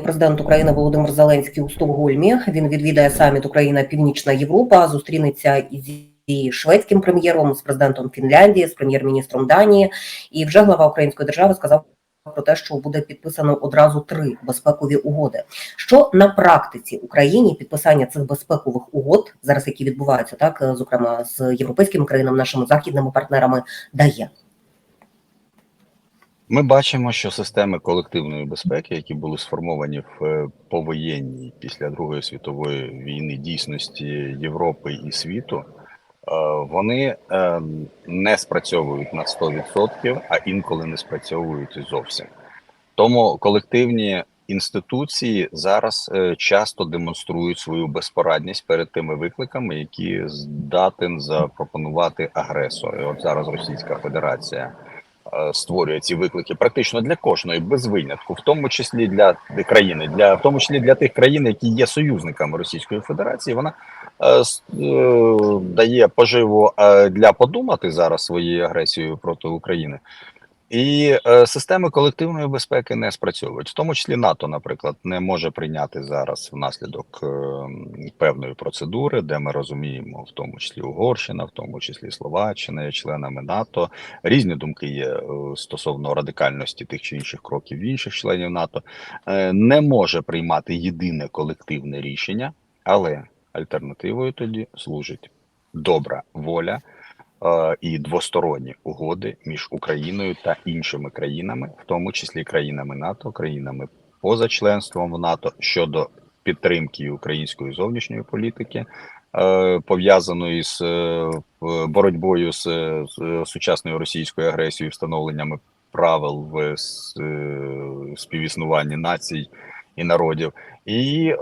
президент України Володимир Зеленський у Стокгольмі. Він відвідає саміт Україна Північна Європа, зустрінеться із шведським прем'єром, з президентом Фінляндії, з прем'єр-міністром Данії. І вже глава української держави сказав про те, що буде підписано одразу три безпекові угоди. Що на практиці Україні підписання цих безпекових угод, зараз які відбуваються, так зокрема з європейськими країнами, нашими західними партнерами, дає. Ми бачимо, що системи колективної безпеки, які були сформовані в е, повоєнній після Другої світової війни дійсності Європи і світу, е, вони е, не спрацьовують на 100%, а інколи не спрацьовують зовсім. Тому колективні інституції зараз часто демонструють свою безпорадність перед тими викликами, які здатен запропонувати агресор. І От зараз Російська Федерація. Створює ці виклики практично для кожної без винятку, в тому числі для країни, для в тому числі для тих країн, які є союзниками Російської Федерації. Вона е, е, дає поживу е, для подумати зараз своєю агресією проти України. І е, системи колективної безпеки не спрацьовують, в тому числі НАТО, наприклад, не може прийняти зараз внаслідок е, певної процедури, де ми розуміємо, в тому числі Угорщина, в тому числі Словаччина, є членами НАТО. Різні думки є е, стосовно радикальності тих чи інших кроків інших членів НАТО, е, не може приймати єдине колективне рішення, але альтернативою тоді служить добра воля і двосторонні угоди між Україною та іншими країнами, в тому числі країнами НАТО, країнами поза членством в НАТО щодо підтримки української зовнішньої політики. Пов'язаної з боротьбою з сучасною російською агресією, встановленнями правил в співіснуванні націй і народів, і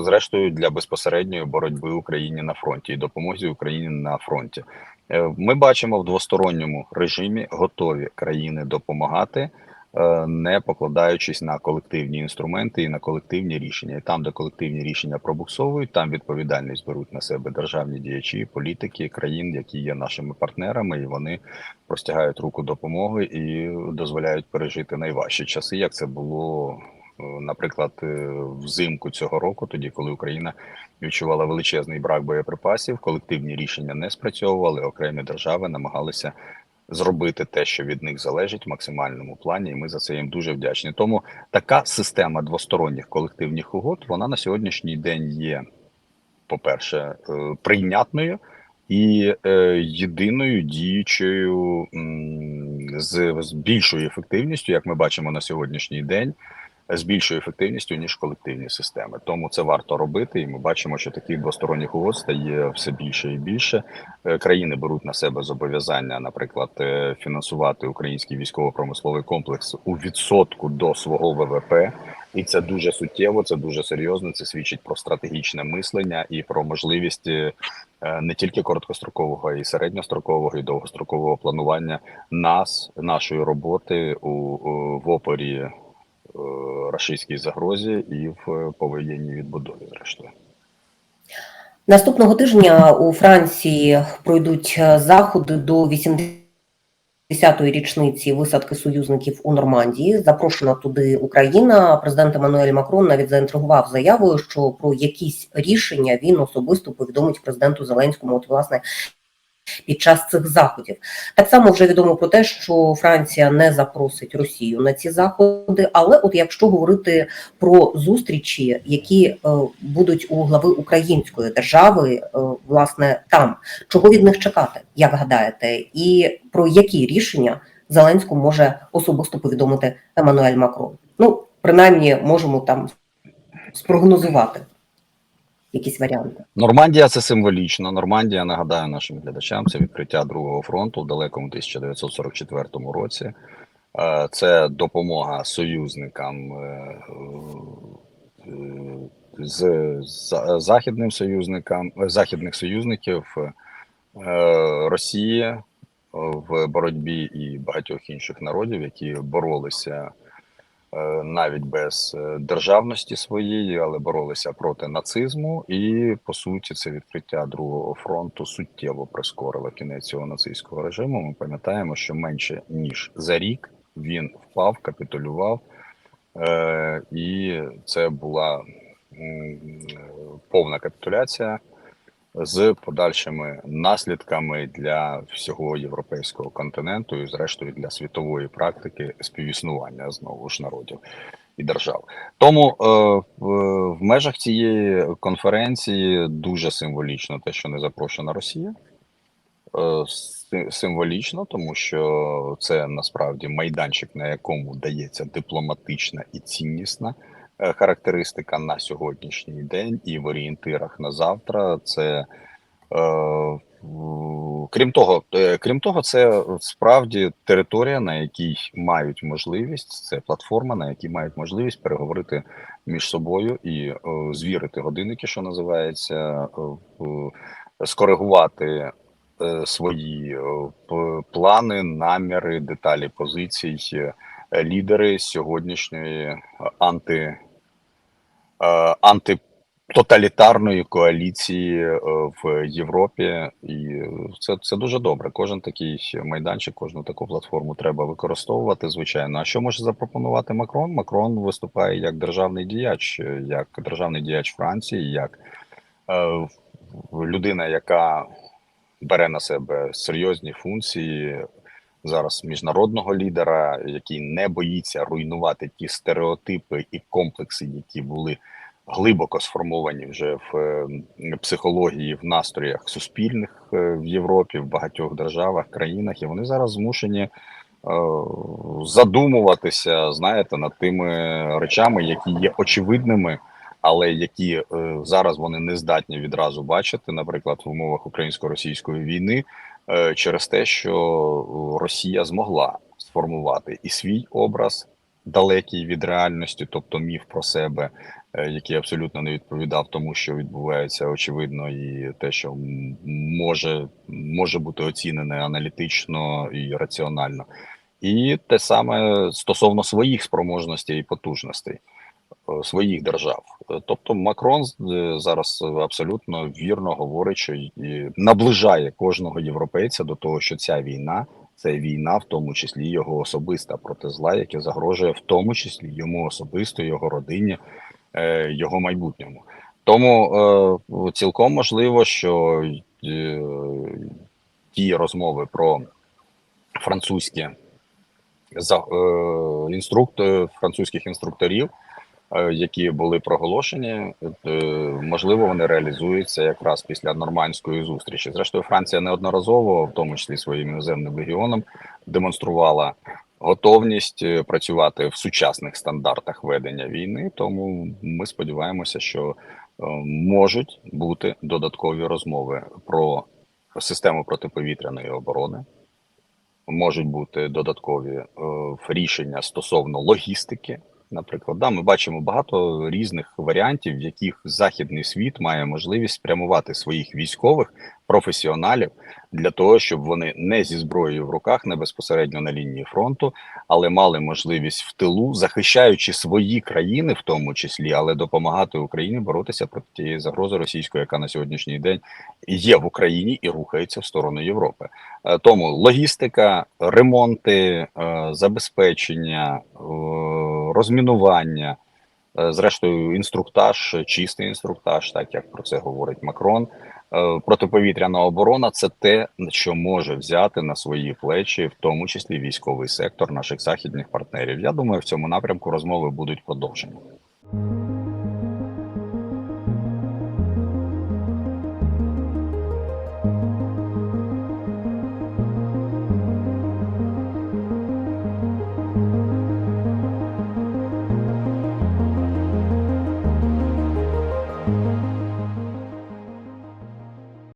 зрештою для безпосередньої боротьби Україні на фронті і допомозі Україні на фронті. Е, ми бачимо в двосторонньому режимі готові країни допомагати, е, не покладаючись на колективні інструменти і на колективні рішення. І там, де колективні рішення пробуксовують, там відповідальність беруть на себе державні діячі, політики країн, які є нашими партнерами, і вони простягають руку допомоги і дозволяють пережити найважчі часи, як це було. Е, наприклад, взимку цього року, тоді коли Україна відчувала величезний брак боєприпасів, колективні рішення не спрацьовували. Окремі держави намагалися зробити те, що від них залежить в максимальному плані, і ми за це їм дуже вдячні. Тому така система двосторонніх колективних угод вона на сьогоднішній день є, по-перше, е, прийнятною. І е, єдиною діючою з, з більшою ефективністю, як ми бачимо на сьогоднішній день, з більшою ефективністю ніж колективні системи. Тому це варто робити, і ми бачимо, що таких двосторонніх угод стає все більше і більше. Е, країни беруть на себе зобов'язання, наприклад, е, фінансувати український військово-промисловий комплекс у відсотку до свого ВВП. І це дуже суттєво, це дуже серйозно. Це свідчить про стратегічне мислення і про можливість е, не тільки короткострокового, і середньострокового і довгострокового планування нас, нашої роботи у в опорі рашистській загрозі і в повоєнній відбудові. Зрештою. Наступного тижня у Франції пройдуть заходи до 80-ї річниці висадки союзників у Нормандії. Запрошена туди Україна. Президент Еммануель Макрон навіть заінтригував заявою, що про якісь рішення він особисто повідомить президенту Зеленському. От власне під час цих заходів. Так само вже відомо про те, що Франція не запросить Росію на ці заходи. Але от якщо говорити про зустрічі, які е, будуть у глави української держави, е, власне там чого від них чекати, як гадаєте, і про які рішення Зеленську може особисто повідомити Еммануель Макрон? Ну принаймні можемо там спрогнозувати якісь варіанти. Нормандія це символічно. Нормандія, нагадаю нашим глядачам, це відкриття другого фронту в далекому 1944 році. Е, це допомога союзникам е, е, з західним союзникам західних союзників Росії в боротьбі і багатьох інших народів, які боролися навіть без е, державності своєї, але боролися проти нацизму, і по суті, це відкриття другого фронту суттєво прискорило кінець цього нацистського режиму. Ми пам'ятаємо, що менше ніж за рік він впав, капітулював. Е, і це була повна капітуляція з подальшими наслідками для всього європейського континенту і, зрештою, для світової практики співіснування знову ж народів і держав. Тому е, в, межах цієї конференції дуже символічно те, що не запрошена Росія. Е, Символічно, тому що це насправді майданчик, на якому дається дипломатична і ціннісна характеристика на сьогоднішній день, і в орієнтирах на завтра це. Е, крім того, е, крім того, це справді територія, на якій мають можливість, це платформа, на якій мають можливість переговорити між собою і е, звірити годинники, що називається, е, скоригувати е, свої е, плани, наміри, деталі позицій е, лідери сьогоднішньої е, анти, е, антитоталітарної коаліції е, в Європі, і це, це дуже добре. Кожен такий майданчик, кожну таку платформу треба використовувати. Звичайно, а що може запропонувати Макрон? Макрон виступає як державний діяч, е, як державний діяч Франції, як е, людина, яка бере на себе серйозні функції зараз міжнародного лідера, який не боїться руйнувати ті стереотипи і комплекси, які були глибоко сформовані вже в е, психології, в настроях суспільних е, в Європі, в багатьох державах, країнах, і вони зараз змушені. е, Задумуватися, знаєте, над тими речами, які є очевидними, але які зараз вони не здатні відразу бачити, наприклад, в умовах українсько-російської війни, через те, що Росія змогла сформувати і свій образ далекий від реальності, тобто міф про себе, е, який абсолютно не відповідав тому, що відбувається очевидно, і те, що може, може бути оцінене аналітично і раціонально. І те саме стосовно своїх спроможностей і потужностей е, своїх держав. Тобто Макрон е, зараз абсолютно вірно говорить, що наближає кожного європейця до того, що ця війна це війна, в тому числі його особиста проти зла, яке загрожує в тому числі йому особисто, його родині, е, його майбутньому. Тому е, цілком можливо, що ті розмови про французьке за інструктор французьких інструкторів, які були проголошені, е, можливо, вони реалізуються якраз після нормандської зустрічі. Зрештою, Франція неодноразово, в тому числі своїм іноземним легіоном, демонструвала готовність е, працювати в сучасних стандартах ведення війни. Тому ми сподіваємося, що е, можуть бути додаткові розмови про систему протиповітряної оборони можуть бути додаткові е, рішення стосовно логістики. Наприклад, да, ми бачимо багато різних варіантів, в яких західний світ має можливість спрямувати своїх військових професіоналів для того, щоб вони не зі зброєю в руках, не безпосередньо на лінії фронту, але мали можливість в тилу, захищаючи свої країни, в тому числі, але допомагати Україні боротися проти тієї загрози російської, яка на сьогоднішній день є в Україні і рухається в сторону Європи. Е, Тому логістика, ремонти, е, забезпечення, е, розмінування, е, зрештою, інструктаж, чистий інструктаж, так як про це говорить Макрон. Е, Протиповітряна оборона це те, що може взяти на свої плечі, в тому числі військовий сектор наших західних партнерів. Я думаю, в цьому напрямку розмови будуть продовжені.